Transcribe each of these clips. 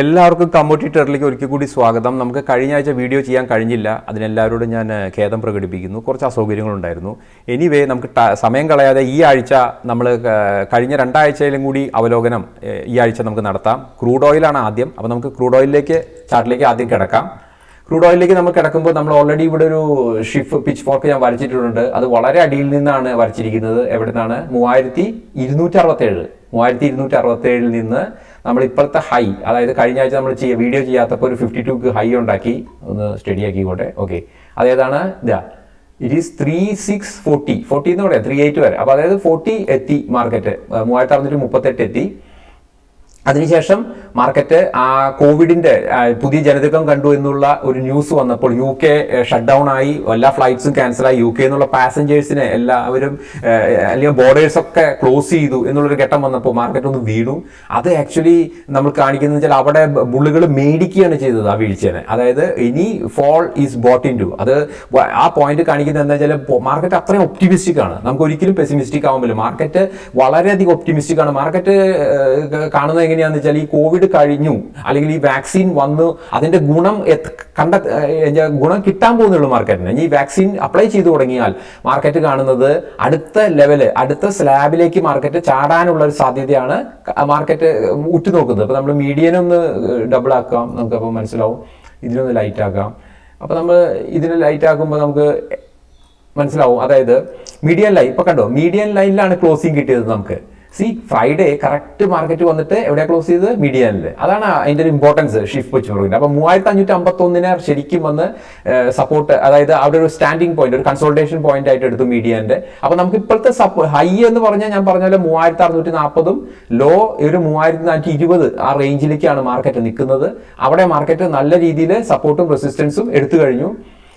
എല്ലാവർക്കും കമ്മോട്ടി ടെറിലേക്ക് ഒരിക്കൽ കൂടി സ്വാഗതം. നമുക്ക് കഴിഞ്ഞ ആഴ്ച വീഡിയോ ചെയ്യാൻ കഴിഞ്ഞില്ല. അതിനെല്ലാവരോടും ഞാൻ ഖേദം പ്രകടിപ്പിക്കുന്നു. കുറച്ച് അസൗകര്യങ്ങളുണ്ടായിരുന്നു. എനിവേ നമുക്ക് സമയം കളയാതെ ഈ ആഴ്ച നമ്മൾ കഴിഞ്ഞ രണ്ടാഴ്ചയിലും കൂടി അവലോകനം ഈ ആഴ്ച നമുക്ക് നടത്താം. ക്രൂഡ് ഓയിലാണ് ആദ്യം. അപ്പോൾ നമുക്ക് ക്രൂഡ് ഓയിലിലേക്ക് ചാർട്ടിലേക്ക് ആദ്യം കിടക്കാം. ക്രൂഡ് ഓയിലിലേക്ക് നമ്മൾ കിടക്കുമ്പോൾ നമ്മൾ ഓൾറെഡി ഇവിടെ ഒരു ഷിഫ് പിച്ച് ഫോർക്ക് ഞാൻ വരച്ചിട്ടുണ്ട്. അത് വളരെ അടിയിൽ നിന്നാണ് വരച്ചിരിക്കുന്നത്. എവിടെ നിന്നാണ് മൂവായിരത്തി ഇരുന്നൂറ്റി അറുപത്തേഴ്. മൂവായിരത്തി ഇരുന്നൂറ്റി അറുപത്തേഴിൽ നിന്ന് നമ്മൾ ഇപ്പോഴത്തെ ഹൈ അതായത് കഴിഞ്ഞ ആഴ്ച നമ്മൾ ചെയ്യുക വീഡിയോ ചെയ്യാത്തപ്പോൾ ഒരു ഫിഫ്റ്റി ടൂക്ക് ഹൈ ഉണ്ടാക്കി ഒന്ന് സ്റ്റഡി ആക്കിക്കോട്ടെ. ഓക്കെ അതേതാണ് ഇതാ. It is three six forty forty എന്ന് പറയാം ത്രീ എയ്റ്റ് വരെ. അപ്പോൾ അതായത് ഫോർട്ടി എത്തി മാർക്കറ്റ് മൂവായിരത്തി അറുന്നൂറ്റി മുപ്പത്തെട്ട് എത്തി. അതിനുശേഷം മാർക്കറ്റ് ആ കോവിഡിന്റെ പുതിയ ജനിതകം കണ്ടു എന്നുള്ള ഒരു ന്യൂസ് വന്നപ്പോൾ യു കെ ഷട്ട് ഡൗൺ ആയി. എല്ലാ ഫ്ലൈറ്റ്സും ക്യാൻസൽ ആയി. യു കെ എന്നുള്ള പാസഞ്ചേഴ്സിനെ എല്ലാവരും അല്ലെങ്കിൽ ബോർഡേഴ്സ് ഒക്കെ ക്ലോസ് ചെയ്തു എന്നുള്ളൊരു ഘട്ടം വന്നപ്പോൾ മാർക്കറ്റ് ഒന്ന് വീണു. അത് ആക്ച്വലി നമ്മൾ കാണിക്കുന്നത് വെച്ചാൽ അവിടെ ബുള്ളുകൾ മേടിക്കുകയാണ് ചെയ്തത് ആ വീഴ്ചനെ. അതായത് ഇനി fall is bought in to അത് ആ പോയിന്റ് കാണിക്കുന്നത് എന്താ വെച്ചാൽ മാർക്കറ്റ് അത്രയും ഒപ്റ്റിമിസ്റ്റിക് ആണ്. നമുക്ക് ഒരിക്കലും പെസിമിസ്റ്റിക് ആവുമ്പോൾ മാർക്കറ്റ് വളരെയധികം ഒപ്റ്റിമിസ്റ്റിക് ആണ്. മാർക്കറ്റ് കാണുന്നത് എങ്ങനെയാണെന്ന് വെച്ചാൽ ഈ കോവിഡ് കഴിഞ്ഞു അല്ലെങ്കിൽ ഈ വാക്സിൻ വന്ന് അതിന്റെ ഗുണം കണ്ട ഗുണം കിട്ടാൻ പോകുന്നുള്ളൂ മാർക്കറ്റിന് ഈ വാക്സിൻ അപ്ലൈ ചെയ്തു തുടങ്ങിയാൽ മാർക്കറ്റ് കാണുന്നത് അടുത്ത ലെവൽ അടുത്ത സ്ലാബിലേക്ക് മാർക്കറ്റ് ചാടാനുള്ള ഒരു സാധ്യതയാണ് മാർക്കറ്റ് ഉറ്റുനോക്കുന്നത്. അപ്പോൾ നമ്മൾ മീഡിയൻ ഒന്ന് ഡബിൾ ആക്കാം. നമുക്ക് അപ്പോൾ മനസ്സിലാവും. ഇതിനൊന്ന് ലൈറ്റ് ആക്കാം. അപ്പോൾ നമ്മൾ ഇതിന് ലൈറ്റ് ആക്കുമ്പോൾ നമുക്ക് മനസ്സിലാവും. അതായത് മീഡിയൻ ലൈൻ ഇപ്പൊ കണ്ടോ? മീഡിയൻ ലൈനിലാണ് ക്ലോസിംഗ് കിട്ടിയത് നമുക്ക്. സി ഫ്രൈഡേ കറക്റ്റ് മാർക്കറ്റ് വന്നിട്ട് എവിടെ ക്ലോസ് ചെയ്ത് മീഡിയനിൽ അതാണ് അതിന്റെ ഒരു ഇമ്പോർട്ടൻസ് ഷിഫ്റ്റ് വെച്ച് പറയുന്നത് അപ്പൊ മൂവായിരത്തി അഞ്ഞൂറ്റി അമ്പത്തി ഒന്നിനെ ശരിക്കും വന്ന് സപ്പോർട്ട് അതായത് അവിടെ ഒരു സ്റ്റാൻഡിങ് പോയിന്റ് ഒരു കൺസോൾട്ടേഷൻ പോയിന്റ് ആയിട്ട് എടുത്തു മീഡിയന്റെ അപ്പോൾ നമുക്ക് ഇപ്പോഴത്തെ ഹൈ എന്ന് പറഞ്ഞാൽ ഞാൻ പറഞ്ഞ പോലെ മൂവായിരത്തി അറുന്നൂറ്റി നാൽപ്പതും ലോ ഒരു മൂവായിരത്തി നാനൂറ്റി ഇരുപത് ആ റേഞ്ചിലേക്കാണ് മാർക്കറ്റ് നിൽക്കുന്നത്. അവിടെ മാർക്കറ്റ് നല്ല രീതിയിൽ സപ്പോർട്ടും റെസിസ്റ്റൻസും എടുത്തു കഴിഞ്ഞു.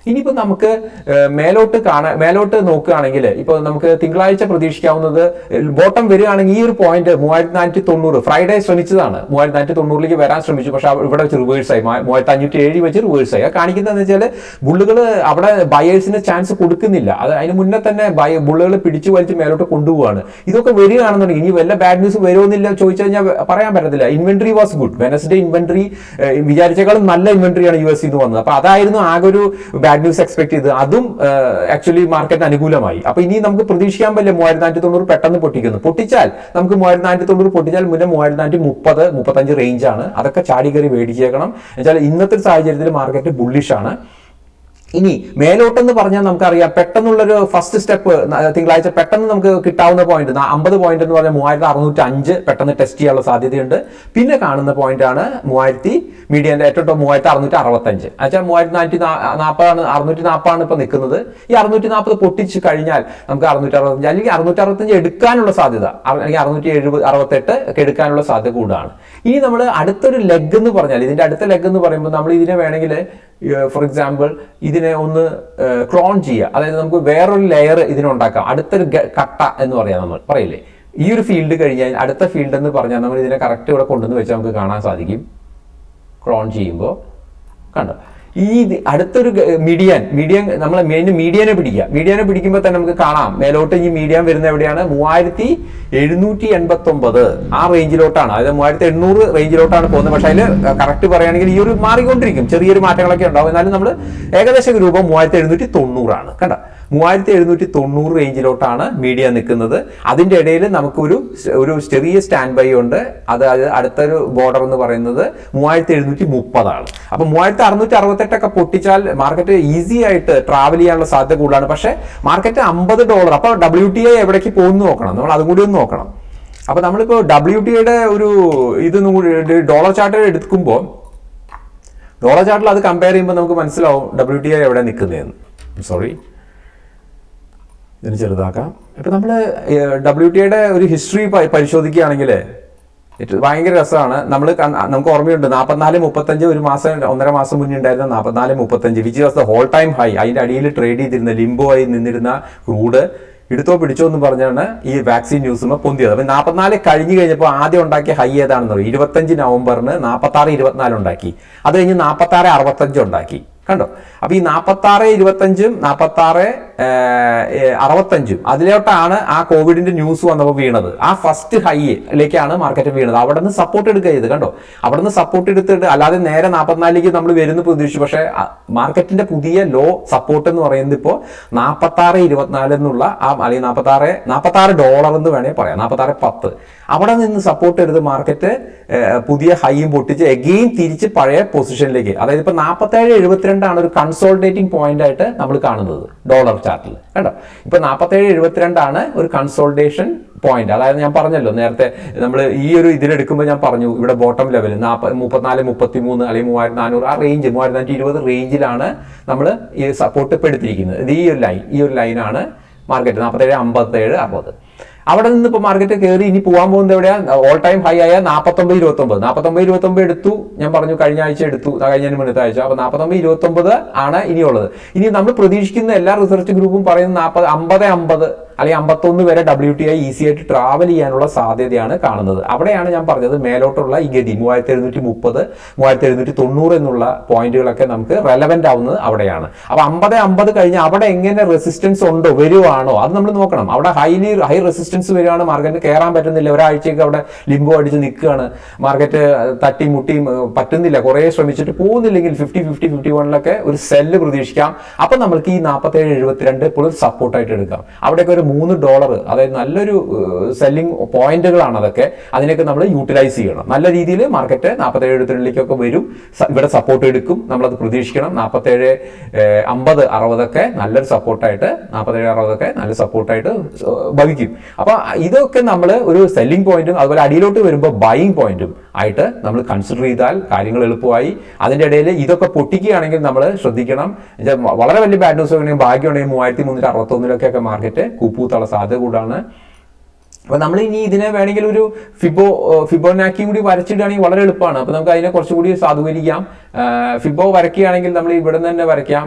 ഇനിയിപ്പോൾ നമുക്ക് മേലോട്ട് കാണാൻ മേലോട്ട് നോക്കുകയാണെങ്കിൽ ഇപ്പോൾ നമുക്ക് തിങ്കളാഴ്ച പ്രതീക്ഷിക്കാവുന്നത് ബോട്ടം വരികയാണെങ്കിൽ ഈ ഒരു പോയിന്റ് മൂവായിരത്തി നാനൂറ്റി തൊണ്ണൂറ് ഫ്രൈഡേ ശ്രമിച്ചതാണ്. മൂവായിരത്തി നാനൂറ്റി തൊണ്ണൂറിലേക്ക് വരാൻ ശ്രമിച്ചു പക്ഷേ ഇവിടെ വെച്ച് റിവേഴ്സ് ആയി. മൂവ- മൂവായിരത്തി അഞ്ഞൂറ്റി ഏഴ് വെച്ച് റിവേഴ്സ് ആയി കാണിക്കുന്നതെന്ന് വെച്ചാൽ ബുള്ളുകൾ അവിടെ ബയേഴ്സിന് ചാൻസ് കൊടുക്കുന്നില്ല. അത് അതിന് മുന്നേ തന്നെ ബയ ബുള്ളുകൾ പിടിച്ചു വലിച്ച് മേലോട്ട് കൊണ്ടുപോവാണ്. ഇതൊക്കെ വരികയാണെന്നുണ്ടെങ്കിൽ ഇനി വല്ല ബാഡ് ന്യൂസ് വരുമെന്നില്ല ചോദിച്ചു കഴിഞ്ഞാൽ പറയാൻ പറ്റത്തില്ല. Inventory was good Wednesday inventory വിചാരിച്ചേക്കാളും നല്ല ഇൻവെന്ററിയാണ് യു എസ് ഇന്ന് വന്നത്. അപ്പോൾ അതായിരുന്നു ആകെ ഒരു ബാഡ് ന്യൂസ് എക്സ്പെക്ട് ചെയ്ത് അതും ആക്ച്വലി മാർക്കറ്റിന് അനുകൂലമായി. അപ്പൊ ഇനി നമുക്ക് പ്രതീക്ഷിക്കാൻ പറ്റില്ല മൂവായിരത്തി നാനൂറ്റി തൊണ്ണൂറ് പെട്ടെന്ന് പൊട്ടിക്കുന്നു. പൊട്ടിച്ചാൽ നമുക്ക് മൂവായിരത്തി നാനൂറ്റി തൊണ്ണൂറ് പൊട്ടിച്ചാൽ മുന്നേ മൂവായിരത്തി നാനൂറ്റി മുപ്പത് മുപ്പത്തഞ്ച് റേഞ്ച് ആണ്. അതൊക്കെ ചാടി കയറി മേടിച്ചേക്കണം എന്നുവെച്ചാൽ ഇന്നത്തെ സാഹചര്യത്തിൽ മാർക്കറ്റ് ബുള്ളിഷ് ആണ്. ഇനി മേലോട്ടെന്ന് പറഞ്ഞാൽ നമുക്കറിയാം പെട്ടെന്നുള്ളൊരു ഫസ്റ്റ് സ്റ്റെപ്പ് തിങ്കളാഴ്ച പെട്ടെന്ന് നമുക്ക് കിട്ടാവുന്ന പോയിന്റ് അമ്പത് പോയിന്റ് എന്ന് പറഞ്ഞാൽ മൂവായിരത്തി അറുന്നൂറ്റി അഞ്ച് പെട്ടെന്ന് ടെസ്റ്റ് ചെയ്യാനുള്ള സാധ്യതയുണ്ട്. പിന്നെ കാണുന്ന പോയിന്റ് ആണ് മൂവായിരത്തി മീഡിയം ഏറ്റവും മൂവായിരത്തി അറുന്നൂറ്റി അറുപത്തഞ്ച് അച്ഛാ മൂവായിരത്തി നാനൂറ്റി നാൽപ്പതാണ് അറുന്നൂറ്റി നാൽപ്പതാണ് ഇപ്പൊ നിൽക്കുന്നത്. ഈ അറുന്നൂറ്റി നാൽപ്പത് പൊട്ടിച്ച് കഴിഞ്ഞാൽ നമുക്ക് അറുന്നൂറ്റി അറുപത്തഞ്ച് അല്ലെങ്കിൽ അറുന്നൂറ്റി അറുപത്തഞ്ച് എടുക്കാനുള്ള സാധ്യത അല്ലെങ്കിൽ അറുന്നൂറ്റി എഴുപത് അറുപത്തെട്ട് എടുക്കാനുള്ള സാധ്യത കൂടുതലാണ്. ഇനി നമ്മൾ അടുത്തൊരു ലെഗ് എന്ന് പറഞ്ഞാൽ ഇതിന്റെ അടുത്ത ലെഗ് എന്ന് പറയുമ്പോൾ നമ്മൾ ഇതിനെ വേണമെങ്കിൽ ഫോർ എക്സാമ്പിൾ ഇതിനെ ഒന്ന് ക്ലോൺ ചെയ്യുക. അതായത് നമുക്ക് വേറൊരു ലെയർ ഇതിനുണ്ടാക്കാം അടുത്തൊരു കട്ട എന്ന് പറയാം നമ്മൾ. പറയില്ലേ? ഈ ഒരു ഫീൽഡ് കഴിഞ്ഞാൽ അടുത്ത ഫീൽഡ് എന്ന് പറഞ്ഞാൽ നമ്മൾ ഇതിനെ കറക്റ്റ് ഇവിടെ കൊണ്ടുവന്ന് വെച്ചാൽ നമുക്ക് കാണാൻ സാധിക്കും. ക്ലോൺ ചെയ്യുമ്പോൾ. കണ്ടോ? ഈ അടുത്തൊരു മീഡിയൻ മീഡിയൻ നമ്മൾ മെയിൻ മീഡിയനെ പിടിക്കുക. മീഡിയനെ പിടിക്കുമ്പോൾ തന്നെ നമുക്ക് കാണാം. മേലോട്ട് ഈ മീഡിയൻ വരുന്ന എവിടെയാണ്? മൂവായിരത്തി എഴുന്നൂറ്റി എൺപത്തി ഒമ്പത് ആ റേഞ്ചിലോട്ടാണ് അതായത് മൂവായിരത്തി എണ്ണൂറ് റേഞ്ചിലോട്ടാണ് പോകുന്നത്. പക്ഷേ അതിൽ കറക്റ്റ് പറയുകയാണെങ്കിൽ ഈ ഒരു മാറിക്കൊണ്ടിരിക്കും. ചെറിയൊരു മാറ്റങ്ങളൊക്കെ ഉണ്ടാവും. എന്നാലും നമ്മൾ ഏകദേശം രൂപം മൂവായിരത്തി എഴുന്നൂറ്റി തൊണ്ണൂറാണ് കണ്ട? മൂവായിരത്തി എഴുന്നൂറ്റി തൊണ്ണൂറ് റേഞ്ചിലോട്ടാണ് മീഡിയ നിൽക്കുന്നത്. അതിന്റെ ഇടയിൽ നമുക്കൊരു ഒരു ചെറിയ സ്റ്റാൻഡ് ബൈ ഉണ്ട്. അത് അടുത്തൊരു ബോർഡർ എന്ന് പറയുന്നത് മൂവായിരത്തി എഴുന്നൂറ്റി മുപ്പതാണ് അപ്പൊ മൂവായിരത്തി അറുന്നൂറ്റി അറുപത്തെട്ടൊക്കെ പൊട്ടിച്ചാൽ മാർക്കറ്റ് ഈസി ആയിട്ട് ട്രാവൽ ചെയ്യാനുള്ള സാധ്യത കൂടുതലാണ്. പക്ഷേ മാർക്കറ്റ് അമ്പത് ഡോളർ അപ്പോൾ ഡബ്ല്യു ടി ഐ എവിടേക്ക് പോകുന്നു നോക്കണം. നമ്മൾ അതും കൂടി ഒന്ന് നോക്കണം. അപ്പോൾ നമ്മളിപ്പോ ഡബ്ല്യു ടി ഐയുടെ ഒരു ഇത് ഡോളർ ചാർട്ട് എടുക്കുമ്പോൾ ഡോളർ ചാർട്ടിൽ അത് കമ്പയർ ചെയ്യുമ്പോൾ നമുക്ക് മനസ്സിലാവും ഡബ്ല്യു ടി ഐ എവിടെ നിൽക്കുന്നതെന്ന്. സോറി ഇതിന് ചെറുതാക്കാം. ഇപ്പം നമ്മൾ ഡബ്ല്യു ടി ഐയുടെ ഒരു ഹിസ്റ്ററി പരിശോധിക്കുകയാണെങ്കിൽ ഭയങ്കര രസമാണ്. നമ്മൾ നമുക്ക് ഓർമ്മയുണ്ട് നാൽപ്പത്തിനാല് മുപ്പത്തഞ്ച് ഒരു മാസം ഒന്നര മാസം മുന്നേ ഉണ്ടായിരുന്ന നാൽപ്പത്തിനാല് മുപ്പത്തഞ്ച് which was all time high അതിന്റെ അടിയിൽ ട്രേഡ് ചെയ്തിരുന്ന ലിംബോ ആയി നിന്നിരുന്ന റൂഡ് എടുത്തോ പിടിച്ചോ എന്ന് പറഞ്ഞാണ് ഈ വാക്സിൻ ന്യൂസുമ പൊന്തിയത്. അപ്പം നാൽപ്പത്തിനാല് കഴിഞ്ഞ് കഴിഞ്ഞപ്പോൾ ആദ്യം ഉണ്ടാക്കിയ ഹൈ ഏതാണെന്ന് പറയും ഇരുപത്തഞ്ച് നവംബറിന് നാൽപ്പത്താറ് ഇരുപത്തിനാല് ഉണ്ടാക്കി. അത് കഴിഞ്ഞ് നാൽപ്പത്താറ് അറുപത്തഞ്ച് ഉണ്ടാക്കി. കണ്ടോ? അപ്പൊ ഈ നാൽപ്പത്തി ആറ് ഇരുപത്തഞ്ചും നാൽപ്പത്തി ആറ് അറുപത്തഞ്ചും അതിലോട്ടാണ് ആ കോവിഡിന്റെ ന്യൂസ് വന്നപ്പോൾ വീണത്. ആ ഫസ്റ്റ് ഹൈയിലേക്കാണ് മാർക്കറ്റ് വീണത്. അവിടെ നിന്ന് സപ്പോർട്ട് എടുക്കുക ചെയ്ത് കണ്ടോ? അവിടെ നിന്ന് സപ്പോർട്ട് എടുത്തിട്ട് അല്ലാതെ നേരെ നാൽപ്പത്തിനാലിലേക്ക് നമ്മൾ വരുന്ന പ്രതീക്ഷിച്ചു. പക്ഷേ മാർക്കറ്റിന്റെ പുതിയ ലോ സപ്പോർട്ട് എന്ന് പറയുന്നത് ഇപ്പോൾ നാൽപ്പത്തി ആറ് ഇരുപത്തിനാല് എന്നുള്ള ആ അല്ലെങ്കിൽ നാൽപ്പത്തി ആറ് നാൽപ്പത്തി ആറ് ഡോളർ എന്ന് വേണേൽ പറയാം. നാൽപ്പത്തി ആറ് പത്ത്. അവിടെ നിന്ന് സപ്പോർട്ട് എടുത്ത് മാർക്കറ്റ് പുതിയ ഹൈയും പൊട്ടിച്ച് എഗെയിൻ തിരിച്ച് പഴയ പൊസിഷനിലേക്ക് അതായത് ഇപ്പൊ നാൽപ്പത്തേഴ് എഴുപത്തിരണ്ടാണ് ഒരു കൺസോൾട്ടേറ്റിംഗ് പോയിന്റ് ആയിട്ട് നമ്മൾ കാണുന്നത് ഡോളർ ചാർട്ടിൽ കേട്ടോ ഇപ്പൊ നാൽപ്പത്തേഴ് എഴുപത്തിരണ്ടാണ് ഒരു കൺസോൾട്ടേഷൻ പോയിന്റ് അതായത് ഞാൻ പറഞ്ഞല്ലോ നേരത്തെ നമ്മൾ ഈ ഒരു ഇതിലെടുക്കുമ്പോൾ ഞാൻ പറഞ്ഞു ഇവിടെ ബോട്ടം ലെവൽ നാൽപ്പത് മുപ്പത്തിനാല് മുപ്പത്തി മൂന്ന് അല്ലെങ്കിൽ മൂവായിരത്തി നാനൂറ് ആ റേഞ്ച് മൂവായിരത്തി നാനൂറ്റി ഇരുപത് റേഞ്ചിലാണ് നമ്മൾ ഈ സപ്പോർട്ട് പെടുത്തിയിരിക്കുന്നത് ഇത് ഈ ഒരു ലൈൻ ഈ ഒരു ലൈനാണ് മാർക്കറ്റ് നാൽപ്പത്തേഴ് അമ്പത്തേഴ് അറുപത്. അവിടെ നിന്ന് ഇപ്പോൾ മാർക്കറ്റ് കയറി ഇനി പോകാൻ പോകുന്നത് എവിടെയാ? ഓൾ ടൈം ഹൈ ആയ നാൽപ്പത്തൊമ്പത് ഇരുപത്തൊമ്പത്. നാൽപ്പത്തൊമ്പത് ഇരുപത്തൊമ്പത് എടുത്തു. ഞാൻ പറഞ്ഞു കഴിഞ്ഞ ആഴ്ച എടുത്തു. കഴിഞ്ഞ മുന്നത്തെ ആഴ്ച. അപ്പോൾ നാൽപ്പത്തൊമ്പത് ഇരുപത്തൊമ്പത് ആണ് ഇനിയുള്ളത്. ഇനി നമ്മൾ പ്രതീക്ഷിക്കുന്ന എല്ലാ റിസർച്ച് ഗ്രൂപ്പും പറയുന്ന നാൽപ്പത് അമ്പത് അമ്പത് അല്ലെങ്കിൽ അമ്പത്തൊന്ന് വരെ ഡബ്ല്യു ടി ഐ ഈസി ആയിട്ട് ട്രാവൽ ചെയ്യാനുള്ള സാധ്യതയാണ് കാണുന്നത്. അവിടെയാണ് ഞാൻ പറഞ്ഞത് മേലോട്ടുള്ള ഈ ഗതി. മൂവായിരത്തി എഴുന്നൂറ്റി മുപ്പത് മൂവായിരത്തി എഴുന്നൂറ്റി തൊണ്ണൂറ് എന്നുള്ള പോയിന്റുകളൊക്കെ നമുക്ക് റെലവെന്റ് ആവുന്നത് അവിടെയാണ്. അപ്പൊ അമ്പത് അമ്പത് കഴിഞ്ഞ് അവിടെ എങ്ങനെ റെസിസ്റ്റൻസ് ഉണ്ടോ വരുവാണോ അത് നമ്മൾ നോക്കണം. അവിടെ ഹൈലി ഹൈ റെസിസ്റ്റൻസ് വരുവാണ് മാർക്കറ്റിന് കയറാൻ പറ്റുന്നില്ല. ഒരാഴ്ചയൊക്കെ അവിടെ ലിംബോ അടിച്ച് നിൽക്കുകയാണ്. മാർക്കറ്റ് തട്ടി മുട്ടിയും പറ്റുന്നില്ല. കുറേ ശ്രമിച്ചിട്ട് പോകുന്നില്ലെങ്കിൽ ഫിഫ്റ്റി ഫിഫ്റ്റി ഫിഫ്റ്റി വണ്ണിലൊക്കെ ഒരു സെല്ല് പ്രതീക്ഷിക്കാം. അപ്പൊ നമ്മൾക്ക് ഈ നാൽപ്പത്തേഴ് എഴുപത്തിരണ്ട് ഇപ്പോഴും സപ്പോർട്ടായിട്ട് എടുക്കാം. അവിടെയൊക്കെ ഒരു മൂന്ന് ഡോളർ അതായത് നല്ലൊരു സെല്ലിംഗ് പോയിന്റുകളാണ് അതൊക്കെ. അതിനൊക്കെ നമ്മൾ യൂട്ടിലൈസ് ചെയ്യണം. നല്ല രീതിയിൽ മാർക്കറ്റ് നാൽപ്പത്തേഴ് എഴുപത്തിരണ്ടിലേക്കൊക്കെ വരും. ഇവിടെ സപ്പോർട്ട് എടുക്കും. നമ്മളത് പ്രതീക്ഷിക്കണം. നാൽപ്പത്തേഴ് അമ്പത് അറുപതൊക്കെ നല്ലൊരു സപ്പോർട്ടായിട്ട് നാൽപ്പത്തേഴ് അറുപതൊക്കെ നല്ല സപ്പോർട്ടായിട്ട് ഭവിക്കും. അപ്പോൾ ഇതൊക്കെ നമ്മൾ ഒരു സെല്ലിംഗ് പോയിന്റും അതുപോലെ അടിയിലോട്ട് വരുമ്പോൾ ബൈയിങ് പോയിന്റും ആയിട്ട് നമ്മൾ കൺസിഡർ ചെയ്താൽ കാര്യങ്ങൾ എളുപ്പമായി. അതിന്റെ ഇടയിൽ ഇതൊക്കെ പൊട്ടിക്കുകയാണെങ്കിൽ നമ്മൾ ശ്രദ്ധിക്കണം. വളരെ വലിയ ബാഡ് ന്യൂസ് ഭാഗ്യമാണെങ്കിൽ മൂവായിരത്തി മുന്നൂറ്റി അറുപത്തൊന്നിലൊക്കെ മാർക്കറ്റ് കൂപ്പൂത്തുള്ള സാധ്യത കൂടാണ് അപ്പൊ നമ്മൾ ഇനി ഇതിനെ വേണമെങ്കിൽ ഒരു ഫിബോ ഫിബോനാക്കിയും കൂടി വരച്ചിടുകയാണെങ്കിൽ വളരെ എളുപ്പമാണ്. അപ്പൊ നമുക്ക് അതിനെ കുറച്ചുകൂടി സാധൂകരിക്കാം. ഫിബോ വരയ്ക്കുകയാണെങ്കിൽ നമ്മൾ ഇവിടെ നിന്ന് തന്നെ വരയ്ക്കാം.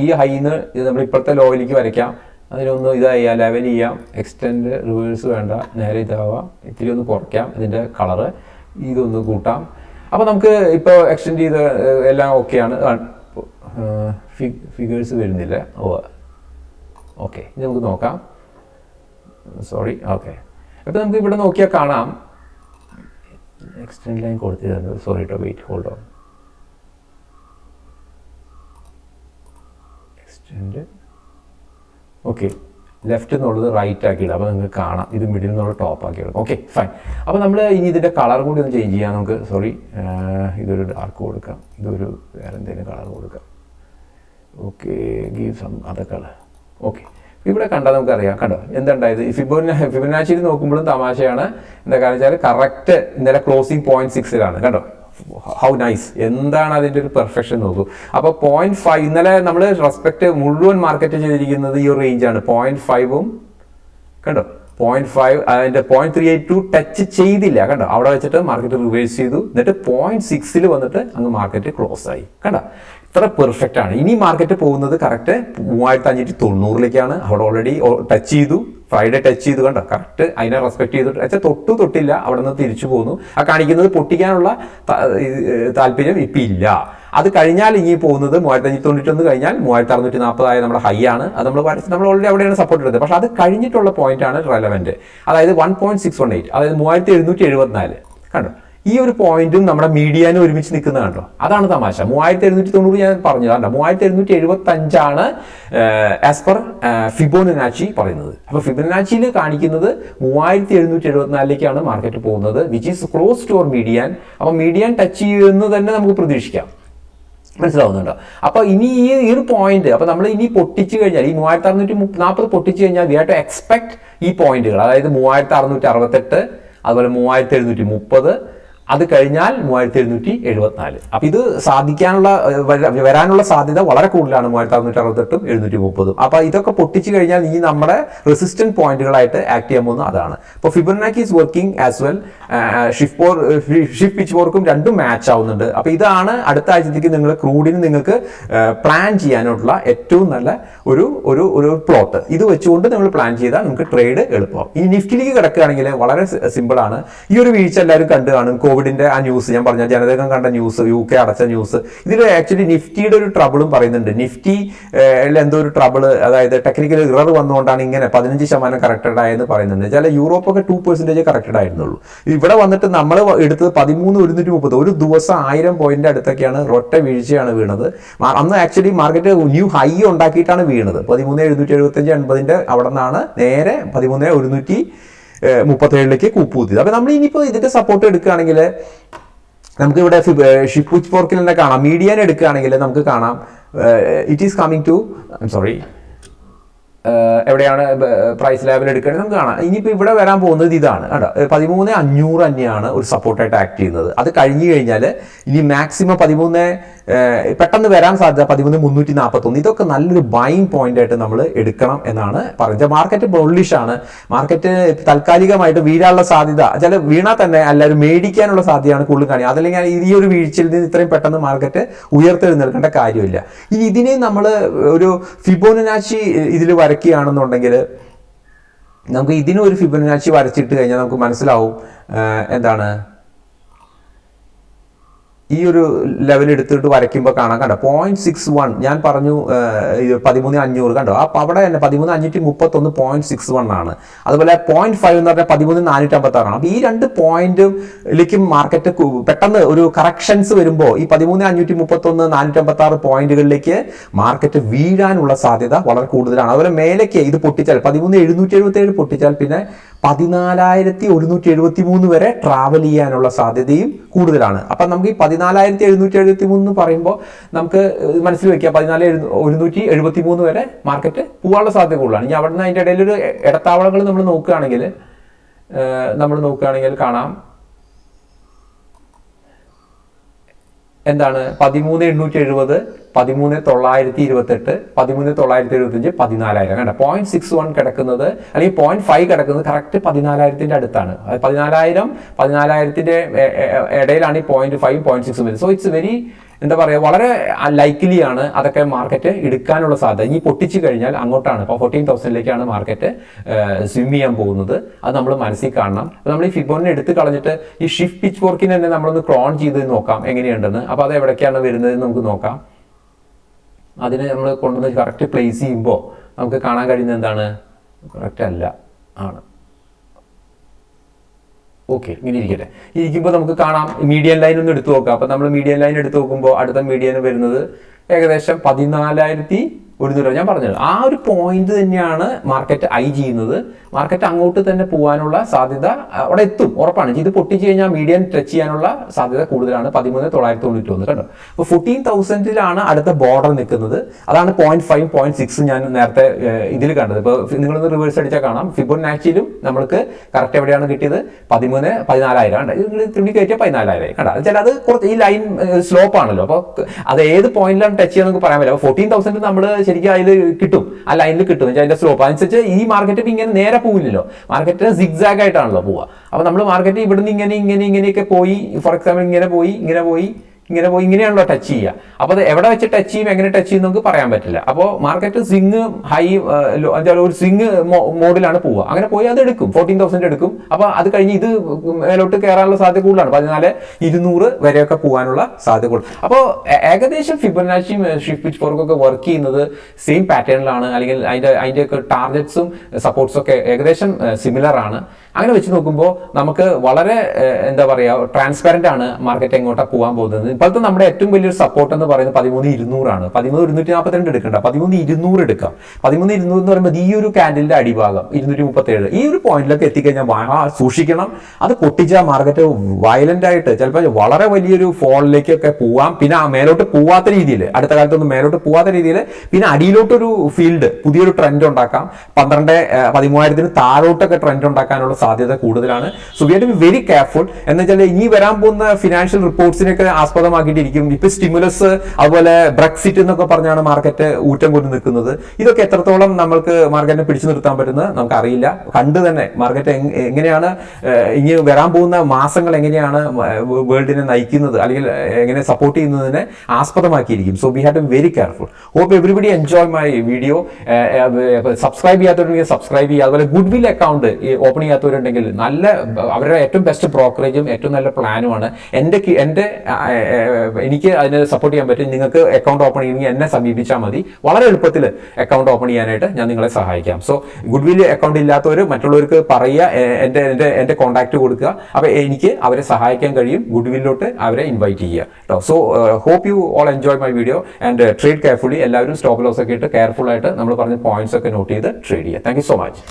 ഈ ഹൈന്ന് നമ്മൾ ഇപ്പോഴത്തെ ലോയിലേക്ക് വരയ്ക്കാം. അതിനൊന്ന് ഇത് ചെയ്യാം ലെവൽ ചെയ്യാം. എക്സ്റ്റെൻഡ് റിവേഴ്സ് വേണ്ട. നേരെ ഇതാവാം. ഇത്തിരി ഒന്ന് കുറയ്ക്കാം ഇതിന്റെ കളറ് ഇതൊന്ന് കൂട്ടാം. അപ്പൊ നമുക്ക് ഇപ്പോൾ എക്സ്റ്റെൻഡ് ചെയ്ത് എല്ലാം ഓക്കെയാണ് ഫിഗേഴ്സ് വരുന്നില്ല. Oh okay. ഇത് നമുക്ക് നോക്കാം. സോറി ഓക്കെ അപ്പോൾ നമുക്ക് ഇവിടെ നോക്കിയാൽ കാണാം. എക്സ്റ്റൻഡ് ലൈൻ കൊടുത്തിരുന്നത്. സോറി കേട്ടോ wait hold on extend okay left എന്നുള്ളത് റൈറ്റ് ആക്കിയിടും. അപ്പോൾ നിങ്ങൾക്ക് കാണാം. ഇത് മിഡിൽ നിന്നുള്ള ടോപ്പ് ആക്കിയിടും. ഓക്കെ ഫൈൻ അപ്പോൾ നമ്മൾ ഇനി ഇതിന്റെ കളർ കൂടി ഒന്ന് ചേഞ്ച് ചെയ്യാം നമുക്ക്. സോറി ഇതൊരു ഡാർക്ക് കൊടുക്കാം. ഇതൊരു വേറെ എന്തെങ്കിലും കളർ കൊടുക്കാം. Okay give some other colour okay ഇവിടെ കണ്ടാൽ നമുക്കറിയാം. കണ്ടോ? എന്തുണ്ടായത് ഫിബോന ഫിബനാച്ചിയിൽ നോക്കുമ്പോഴും തമാശയാണ്. എന്താ കാരണം വെച്ചാൽ കറക്റ്റ് ഇന്നലെ ക്ലോസിങ് പോയിന്റ് സിക്സിലാണ് കണ്ടോ? ഹൗ നൈസ് എന്താണ് അതിന്റെ ഒരു പെർഫെക്ഷൻ നോക്കൂ. അപ്പോൾ പോയിന്റ് ഫൈവ് ഇന്നലെ നമ്മൾ റെസ്പെക്ട് മുഴുവൻ മാർക്കറ്റ് ചെയ്തിരിക്കുന്നത് ഈ ഒരു റേഞ്ചാണ് പോയിന്റ് ഫൈവും കണ്ടോ? പോയിന്റ് ഫൈവ് അതിന്റെ point three eight two touch ചെയ്തില്ല. കണ്ടോ? അവിടെ വെച്ചിട്ട് മാർക്കറ്റ് റിവേഴ്സ് ചെയ്തു. എന്നിട്ട് പോയിന്റ് സിക്സിൽ വന്നിട്ട് അങ്ങ് മാർക്കറ്റ് ക്ലോസ് ആയി. കണ്ടോ? ഇത്ര പെർഫെക്റ്റ് ആണ്. ഇനി മാർക്കറ്റ് പോകുന്നത് കറക്റ്റ് മൂവായിരത്തി അഞ്ഞൂറ്റി തൊണ്ണൂറിലേക്കാണ് അവിടെ ഓൾറെഡി ടച്ച് ചെയ്തു. ഫ്രൈഡേ ടച്ച് ചെയ്തു കണ്ടോ? കറക്റ്റ് അതിനെ റെസ്പെക്ട് ചെയ്തു. വെച്ചാൽ തൊട്ടു തൊട്ടില്ല. അവിടെ നിന്ന് തിരിച്ചു പോന്നു. ആ കാണിക്കുന്നത് പൊട്ടിക്കാനുള്ള താല്പര്യം ഇപ്പം ഇല്ല. അത് കഴിഞ്ഞാൽ ഇനി പോകുന്നത് മൂവായിരത്തി അഞ്ഞൂറ്റി തൊണ്ണൂറ്റൊന്ന് കഴിഞ്ഞാൽ മൂവായിരത്തി അറുന്നൂറ്റി നമ്മുടെ ഹൈ ആണ്. അത് നമ്മൾ വരച്ച് നമ്മൾ ഓൾറെഡി അവിടെയാണ് സപ്പോർട്ട് എടുത്തത് പക്ഷേ അത് കഴിഞ്ഞിട്ടുള്ള പോയിന്റ് ആണ് റെലവെന്റ് അതായത് one point six one eight അതായത് മൂവായിരത്തി എഴുന്നൂറ്റി എഴുപത്തിനാല്. കണ്ടോ? ഈ ഒരു പോയിന്റും നമ്മുടെ മീഡിയാനും ഒരുമിച്ച് നിൽക്കുന്നത് കണ്ടോ? അതാണ് തമാശ. മൂവായിരത്തി എഴുന്നൂറ്റി തൊണ്ണൂറ് ഞാൻ പറഞ്ഞു കണ്ടോ? മൂവായിരത്തി എഴുന്നൂറ്റി എഴുപത്തി അഞ്ചാണ് ആസ് പെർ ഫിബോനാച്ചി പറയുന്നത്. അപ്പൊ ഫിബോനാച്ചിയിൽ കാണിക്കുന്നത് മൂവായിരത്തി എഴുന്നൂറ്റി എഴുപത്തിനാലിലേക്കാണ് മാർക്കറ്റ് പോകുന്നത് which is close to our median അപ്പോൾ മീഡിയാൻ ടച്ച് ചെയ്യുമെന്ന് തന്നെ നമുക്ക് പ്രതീക്ഷിക്കാം. മനസ്സിലാവുന്നുണ്ടോ? അപ്പോൾ ഇനി ഈ ഈ ഒരു പോയിന്റ് അപ്പോൾ നമ്മൾ ഇനി പൊട്ടിച്ചു കഴിഞ്ഞാൽ ഈ മൂവായിരത്തി അറുന്നൂറ്റി നാൽപ്പത് പൊട്ടിച്ചു കഴിഞ്ഞാൽ വി ഹാവ് ടു എക്സ്പെക്ട് ഈ പോയിന്റുകൾ അതായത് മൂവായിരത്തി അറുന്നൂറ്റി അറുപത്തെട്ട് അതുപോലെ മൂവായിരത്തി എഴുന്നൂറ്റി മുപ്പത് അത് കഴിഞ്ഞാൽ മൂവായിരത്തി എഴുന്നൂറ്റി എഴുപത്തിനാല് അപ്പൊ ഇത് സാധിക്കാനുള്ള വരാനുള്ള സാധ്യത വളരെ കൂടുതലാണ് മൂവായിരത്തി അറുന്നൂറ്റി അറുപത്തെട്ടും എഴുന്നൂറ്റി മുപ്പതും അപ്പൊ ഇതൊക്കെ പൊട്ടിച്ചു കഴിഞ്ഞാൽ ഈ നമ്മുടെ റെസിസ്റ്റന്റ് പോയിന്റുകളായിട്ട് ആക്ട് ചെയ്യാൻ പോകുന്നത് അതാണ്. ഇപ്പോൾ Fibonacci is working as well shift fork shift pitch പോർക്കും രണ്ടും മാച്ച് ആവുന്നുണ്ട്. അപ്പൊ ഇതാണ് അടുത്ത ആഴ്ചത്തേക്ക് നിങ്ങൾ ക്രൂഡിന് നിങ്ങൾക്ക് പ്ലാൻ ചെയ്യാനുള്ള ഏറ്റവും നല്ല ഒരു ഒരു ഒരു പ്ലോട്ട് ഇത് വെച്ചുകൊണ്ട് നിങ്ങൾ പ്ലാൻ ചെയ്താൽ നിങ്ങൾക്ക് ട്രേഡ് എളുപ്പമാവും ഈ നിഫ്റ്റിലേക്ക് കിടക്കുകയാണെങ്കിൽ വളരെ സിമ്പിൾ ആണ്. ഈ ഒരു വീഴ്ച എല്ലാവരും കണ്ടു കാണും. കോവിഡിന്റെ ആ ന്യൂസ് ഞാൻ പറഞ്ഞ ജനതകം കണ്ട ന്യൂസ് യു കെ അടച്ച ന്യൂസ് ഇതിൽ ആക്ച്വലി നിഫ്റ്റിയുടെ ഒരു ട്രബിളും പറയുന്നുണ്ട്. നിഫ്റ്റി എന്തോ ഒരു ട്രബിൾ അതായത് ടെക്നിക്കൽ ഇറർ വന്നുകൊണ്ടാണ് ഇങ്ങനെ പതിനഞ്ച് ശതമാനം കറക്റ്റഡ് ആയെന്ന് പറയുന്നുണ്ട്. ചില യൂറോപ്പൊക്കെ ടു പെർസെന്റേജ് കറക്റ്റഡ് ആയിരുന്നുള്ളൂ. ഇവിടെ വന്നിട്ട് നമ്മൾ എടുത്തത് പതിമൂന്ന് ഒരുന്നൂറ്റി മുപ്പത്. ഒരു ദിവസം ആയിരം പോയിന്റ് അടുത്തൊക്കെയാണ് ഒറ്റ വീഴ്ചയാണ് വീണത്. അന്ന് ആക്ച്വലി മാർക്കറ്റ് ന്യൂ ഹൈ ഉണ്ടാക്കിയിട്ടാണ് വീണത്. പതിമൂന്ന് എഴുന്നൂറ്റി എഴുപത്തഞ്ച് എൺപതിന്റെ അവിടെ നിന്നാണ് നേരെ പതിമൂന്ന് ഒരുന്നൂറ്റി മുപ്പത്തേഴിലേക്ക് കൂപ്പുകുത്തിയത്. അപ്പൊ നമ്മൾ ഇനിയിപ്പോ ഇതിന്റെ സപ്പോർട്ട് എടുക്കുകയാണെങ്കിൽ നമുക്ക് ഇവിടെ ഷിപ്പ് വിച്ച് ഫോർക്കിൽ തന്നെ കാണാം. മീഡിയൻ എടുക്കുകയാണെങ്കിൽ നമുക്ക് കാണാം. It is coming to aim sorry എവിടെയാണ് പ്രൈസ് ലെവൽ എടുക്കുന്നത് നമുക്ക് കാണാം. ഇനിയിപ്പോൾ ഇവിടെ വരാൻ പോകുന്നത് ഇതാണ് കേട്ടോ. പതിമൂന്ന് അഞ്ഞൂറ് തന്നെയാണ് ഒരു സപ്പോർട്ടായിട്ട് ആക്ട് ചെയ്യുന്നത്. അത് കഴിഞ്ഞു കഴിഞ്ഞാൽ ഇനി മാക്സിമം പതിമൂന്ന് പെട്ടെന്ന് വരാൻ സാധ്യത പതിമൂന്ന് മുന്നൂറ്റി നാൽപ്പത്തൊന്ന് ഇതൊക്കെ നല്ലൊരു ബൈങ് പോയിന്റ് ആയിട്ട് നമ്മൾ എടുക്കണം എന്നാണ് പറയുന്നത് മാർക്കറ്റ് ബോളിഷ് ആണ്. മാർക്കറ്റ് താൽക്കാലികമായിട്ട് വീഴാനുള്ള സാധ്യത ചില വീണാൽ തന്നെ എല്ലാവരും മേടിക്കാനുള്ള സാധ്യതയാണ് കൂടുതൽ കാണുക അതല്ലെങ്കിൽ ഈ ഒരു വീഴ്ചയിൽ നിന്ന് ഇത്രയും പെട്ടെന്ന് മാർക്കറ്റ് ഉയർത്തെഴുന്നേൽക്കേണ്ട കാര്യമില്ല. ഇനി ഇതിനെ നമ്മൾ ഒരു ഫിബോനാച്ചി ഇതിൽ വരയ്ക്കുകയാണെന്നുണ്ടെങ്കിൽ നമുക്ക് ഇതിനൊരു ഫിബോനാച്ചി വരച്ചിട്ട് കഴിഞ്ഞാൽ നമുക്ക് മനസ്സിലാവും എന്താണ് ഈ ഒരു ലെവൽ എടുത്തിട്ട് വരയ്ക്കുമ്പോൾ കാണാൻ കണ്ടോ? പോയിന്റ് സിക്സ് വൺ ഞാൻ പറഞ്ഞു പതിമൂന്ന് അഞ്ഞൂറ് കണ്ടോ? അപ്പൊ അവിടെ തന്നെ പതിമൂന്ന് അഞ്ഞൂറ്റി മുപ്പത്തൊന്ന് പോയിന്റ് സിക്സ് വൺ ആണ്. അതുപോലെ പോയിന്റ് ഫൈവ് എന്ന് പറഞ്ഞാൽ പതിമൂന്ന് നാനൂറ്റി അമ്പത്തി ആറാണ്. അപ്പൊ ഈ രണ്ട് പോയിന്റിലേക്കും മാർക്കറ്റ് പെട്ടെന്ന് ഒരു കറക്ഷൻസ് വരുമ്പോൾ ഈ പതിമൂന്ന് അഞ്ഞൂറ്റി മുപ്പത്തൊന്ന് നാനൂറ്റി അമ്പത്തി ആറ് പോയിന്റുകളിലേക്ക് മാർക്കറ്റ് വീഴാനുള്ള സാധ്യത വളരെ കൂടുതലാണ്. അതുപോലെ മേലേക്ക് ഇത് പൊട്ടിച്ചാൽ പതിമൂന്ന് എഴുന്നൂറ്റി എഴുപത്തി ഏഴ് പൊട്ടിച്ചാൽ പിന്നെ പതിനാലായിരത്തി ഒരുന്നൂറ്റി എഴുപത്തി മൂന്ന് വരെ ട്രാവൽ ചെയ്യാനുള്ള സാധ്യതയും കൂടുതലാണ്. അപ്പൊ നമുക്ക് ഈ പതിനാലായിരത്തി എഴുന്നൂറ്റി എഴുപത്തി മൂന്ന് പറയുമ്പോൾ നമുക്ക് മനസ്സിൽ വെക്കുക. പതിനാല് ഒരുന്നൂറ്റി എഴുപത്തി മൂന്ന് വരെ മാർക്കറ്റ് പോകാനുള്ള സാധ്യത കൂടുതലാണ്. ഇനി അവിടെ നിന്ന് അതിന്റെ ഇടയിൽ ഒരു ഇടത്താവളങ്ങൾ നമ്മൾ നോക്കുകയാണെങ്കിൽ നമ്മൾ നോക്കുകയാണെങ്കിൽ കാണാം. എന്താണ്? പതിമൂന്ന് എണ്ണൂറ്റി എഴുപത് പതിമൂന്ന് തൊള്ളായിരത്തി ഇരുപത്തെട്ട് പതിമൂന്ന് തൊള്ളായിരത്തി എഴുപത്തഞ്ച് പതിനാലായിരം. കണ്ട? പോയിന്റ് സിക്സ് വൺ കിടക്കുന്നത് അല്ലെങ്കിൽ പോയിന്റ് ഫൈവ് കിടക്കുന്നത് കറക്റ്റ് പതിനാലായിരത്തിന്റെ അടുത്താണ്. പതിനാലായിരം പതിനാലായിരത്തിന്റെ ഇടയിലാണ് ഈ പോയിന്റ് ഫൈവ് പോയിന്റ് സിക്സ് വരുന്നത്. സോ ഇറ്റ്സ് വെരി എന്താ പറയുക വളരെ ലൈക്ലി ആണ് അതൊക്കെ മാർക്കറ്റ് എടുക്കാനുള്ള സാധ്യത. ഇനി പൊട്ടിച്ചു കഴിഞ്ഞാൽ അങ്ങോട്ടാണ്. ഇപ്പോൾ ഫോർട്ടീൻ തൗസൻഡിലേക്കാണ് മാർക്കറ്റ് സ്വിം ചെയ്യാൻ പോകുന്നത്. അത് നമ്മൾ മനസ്സിൽ കാണണം. അപ്പോൾ നമ്മൾ ഈ ഫിബോണിനെ എടുത്ത് കളഞ്ഞിട്ട് ഈ ഷിഫ്റ്റ് പിച്ച് വർക്കിന് തന്നെ നമ്മളൊന്ന് ക്രോൺ ചെയ്ത് നോക്കാം എങ്ങനെയുണ്ടെന്ന്. അപ്പോൾ അത് എവിടേക്കാണ് വരുന്നത് നമുക്ക് നോക്കാം. അതിനെ നമ്മൾ കൊണ്ടുവന്ന് കറക്റ്റ് പ്ലേസ് ചെയ്യുമ്പോൾ നമുക്ക് കാണാൻ കഴിയുന്നത് എന്താണ്? കറക്റ്റ് അല്ല. ആണ്. ഓക്കെ ഇങ്ങനെ ഇരിക്കട്ടെ. ഇരിക്കുമ്പോൾ നമുക്ക് കാണാം. മീഡിയൻ ലൈൻ ഒന്ന് എടുത്തു നോക്കാം. അപ്പം നമ്മൾ മീഡിയൻ ലൈൻ എടുത്തു നോക്കുമ്പോൾ അടുത്ത മീഡിയൻ വരുന്നത് ഏകദേശം പതിനാലായിരത്തി ഒരുന്നൂറ് ഞാൻ പറഞ്ഞത് ആ ഒരു പോയിന്റ് തന്നെയാണ് മാർക്കറ്റ് ഐ ചെയ്യുന്നത്. മാർക്കറ്റ് അങ്ങോട്ട് തന്നെ പോകാനുള്ള സാധ്യത അവിടെ എത്തും ഉറപ്പാണ്. ഇത് പൊട്ടിച്ച് കഴിഞ്ഞാൽ മീഡിയം ടച്ച് ചെയ്യാനുള്ള സാധ്യത കൂടുതലാണ്. പതിമൂന്ന് തൊള്ളായിരത്തി തൊണ്ണൂറ്റി ഒന്ന് കണ്ടോ? അപ്പോൾ ഫോർട്ടീൻ തൗസൻഡിലാണ് അടുത്ത ബോർഡർ നിൽക്കുന്നത്. അതാണ് പോയിന്റ് ഫൈവ് പോയിന്റ് സിക്സ് ഞാൻ നേരത്തെ ഇതിൽ കണ്ടത്. ഇപ്പോൾ നിങ്ങളൊന്ന് റിവേഴ്സ് അടിച്ചാൽ കാണാം. ഫിബൊനാച്ചിയിലും നമ്മൾക്ക് കറക്റ്റ് എവിടെയാണ് കിട്ടിയത്? പതിമൂന്ന് പതിനാലായിരം ആണ്. ഇത് തുണി കയറ്റിയ പതിനാലായിരം കണ്ടോ? ചില അത് കുറച്ച് ഈ ലൈൻ സ്ലോപ്പ് ആണല്ലോ. അപ്പോൾ അത് ഏത് പോയിന്റിലാണ് ടച്ച് ചെയ്യാൻ നമുക്ക് പറയാൻ പറ്റില്ല. ഫോർട്ടീൻ തൗസൻഡ് നമ്മൾ ശരിക്കും അതിൽ കിട്ടും. ആ ലൈനിൽ കിട്ടും. അതിന്റെ സ്ലോപ്പ് അനുസരിച്ച് ഈ മാർക്കറ്റ് ഇങ്ങനെ നേരെ പോകില്ലല്ലോ മാർക്കറ്റ് സിഗ്സാഗ് ആയിട്ടാണല്ലോ പോവുക അപ്പോൾ നമ്മൾ മാർക്കറ്റ് ഇവിടുന്ന് ഇങ്ങനെ ഇങ്ങനെ ഇങ്ങനെയൊക്കെ പോയി. ഫോർ എക്സാമ്പിൾ ഇങ്ങനെ പോയി ഇങ്ങനെ പോയി. ഇങ്ങനെ പോയി ഇങ്ങനെയാണല്ലോ ടച്ച് ചെയ്യുക. അപ്പോൾ അത് എവിടെ വെച്ച് ടച്ച് ചെയ്യും എങ്ങനെ ടച്ച് ചെയ്യും നമുക്ക് പറയാൻ പറ്റില്ല. അപ്പോൾ മാർക്കറ്റ് സിങ് ഹൈ ഒരു സിങ് മോഡിലാണ് പോവുക. അങ്ങനെ പോയി അത് എടുക്കും. ഫോർട്ടീൻ തൗസൻഡ് എടുക്കും. അപ്പോൾ അത് കഴിഞ്ഞ് ഇത് മേലോട്ട് കയറാനുള്ള സാധ്യത കൂടുതലാണ്. പതിനാല് ഇരുന്നൂറ് വരെയൊക്കെ പോകാനുള്ള സാധ്യത കൂടുതൽ. അപ്പോൾ ഏകദേശം ഫിബനാശി ഷിഫ്റ്റ് പിച്ച് ഫോർക്കൊക്കെ വർക്ക് ചെയ്യുന്നത് സെയിം പാറ്റേണിലാണ് അല്ലെങ്കിൽ അതിന്റെ അതിന്റെയൊക്കെ ടാർഗറ്റ്സും സപ്പോർട്ട്സും ഒക്കെ ഏകദേശം സിമിലർ ആണ്. അങ്ങനെ വെച്ച് നോക്കുമ്പോൾ നമുക്ക് വളരെ എന്താ പറയുക ട്രാൻസ്പെറന്റ് ആണ് മാർക്കറ്റ് എങ്ങോട്ടാണ് പോകാൻ പോകുന്നത്. ഇപ്പോഴത്തെ നമ്മുടെ ഏറ്റവും വലിയൊരു സപ്പോർട്ട് എന്ന് പറയുന്നത് പതിമൂന്ന് ഇരുന്നൂറാണ്. പതിമൂന്ന് ഇരുന്നൂറ്റി നാൽപ്പത്തിരണ്ട് എടുക്കണ്ട. പതിമൂന്ന് ഇരുന്നൂറ് എടുക്കാം. പതിമൂന്ന് ഇരുന്നൂറ് എന്ന് പറയുമ്പോൾ ഈ ഒരു കാൻഡിലിന്റെ അടിഭാഗം ഇരുന്നൂറ്റി മുപ്പത്തേഴ് ഈ ഒരു പോയിന്റിലൊക്കെ എത്തിക്കഴിഞ്ഞാൽ സൂക്ഷിക്കണം. അത് പൊട്ടിച്ച മാർക്കറ്റ് വയലന്റ് ആയിട്ട് ചിലപ്പോൾ വളരെ വലിയൊരു ഫോളിലേക്കൊക്കെ പോവാം. പിന്നെ ആ മേലോട്ട് പോവാത്ത രീതിയിൽ അടുത്ത കാലത്തൊന്നും മേലോട്ട് പോവാത്ത രീതിയിൽ പിന്നെ അടിയിലോട്ടൊരു ഫീൽഡ് പുതിയൊരു ട്രെൻഡ് ഉണ്ടാക്കാം. പന്ത്രണ്ട് പതിമൂവായിരത്തിന് താഴോട്ടൊക്കെ ട്രെൻഡ് ഉണ്ടാക്കാനുള്ള സാധ്യത കൂടുതലാണ്. So we to be very careful എന്ന് വെച്ചാൽ ഇനി വരാൻ പോകുന്ന ഫിനാൻഷ്യൽ റിപ്പോർട്ട്സിനൊക്കെ ആസ്പദം ആസ്പദമാക്കിയിട്ടിരിക്കും ഇപ്പൊ സ്റ്റിമുലസ് അതുപോലെ ബ്രെക്സിറ്റ് എന്നൊക്കെ പറഞ്ഞാണ് മാർക്കറ്റ് ഊറ്റം കൊണ്ട് നിൽക്കുന്നത്. ഇതൊക്കെ എത്രത്തോളം നമ്മൾക്ക് മാർക്കറ്റിനെ പിടിച്ചു നിർത്താൻ പറ്റുന്നത് നമുക്ക് അറിയില്ല കണ്ടു തന്നെ മാർക്കറ്റ് എങ്ങനെയാണ് ഇനി വരാൻ പോകുന്ന മാസങ്ങൾ എങ്ങനെയാണ് വേൾഡിനെ നയിക്കുന്നത് അല്ലെങ്കിൽ എങ്ങനെ സപ്പോർട്ട് ചെയ്യുന്നതിനെ ആസ്പദമാക്കിയിരിക്കും. So we have to very careful hope everybody enjoy my video subscribe ചെയ്യാത്തവരുണ്ടെങ്കിൽ സബ്സ്ക്രൈബ് ചെയ്യുക. അതുപോലെ ഗുഡ് വിൽ അക്കൗണ്ട് ഓപ്പൺ ചെയ്യാത്തവരുണ്ടെങ്കിൽ നല്ല അവരുടെ ഏറ്റവും ബെസ്റ്റ് ബ്രോക്കറേജും ഏറ്റവും നല്ല പ്ലാനുമാണ് എന്റെ എന്റെ എനിക്ക് അതിന് സപ്പോർട്ട് ചെയ്യാൻ പറ്റും. നിങ്ങൾക്ക് അക്കൗണ്ട് ഓപ്പൺ ചെയ്യണമെങ്കിൽ എന്നെ സമീപിച്ചാൽ മതി. വളരെ എളുപ്പത്തിൽ അക്കൗണ്ട് ഓപ്പൺ ചെയ്യാനായിട്ട് ഞാൻ നിങ്ങളെ സഹായിക്കാം. സോ ഗുഡ് വിൽ അക്കൗണ്ട് ഇല്ലാത്തവർ മറ്റുള്ളവർക്ക് പറയുക എന്റെ എന്റെ എന്റെ കോൺടാക്റ്റ് കൊടുക്കുക. അപ്പോൾ എനിക്ക് അവരെ സഹായിക്കാൻ കഴിയും. ഗുഡ് വില്ലോട്ട് അവരെ ഇൻവൈറ്റ് ചെയ്യുക കേട്ടോ so hope you all enjoy my video and trade carefully എല്ലാവരും സ്റ്റോപ്പ് ലോസ് ഒക്കെ ഇട്ട് കെയർഫുൾ ആയിട്ട് നമ്മൾ പറഞ്ഞ പോയിന്റ്സ് ഒക്കെ നോട്ട് ചെയ്ത് ട്രേഡ് ചെയ്യുക. Thank so much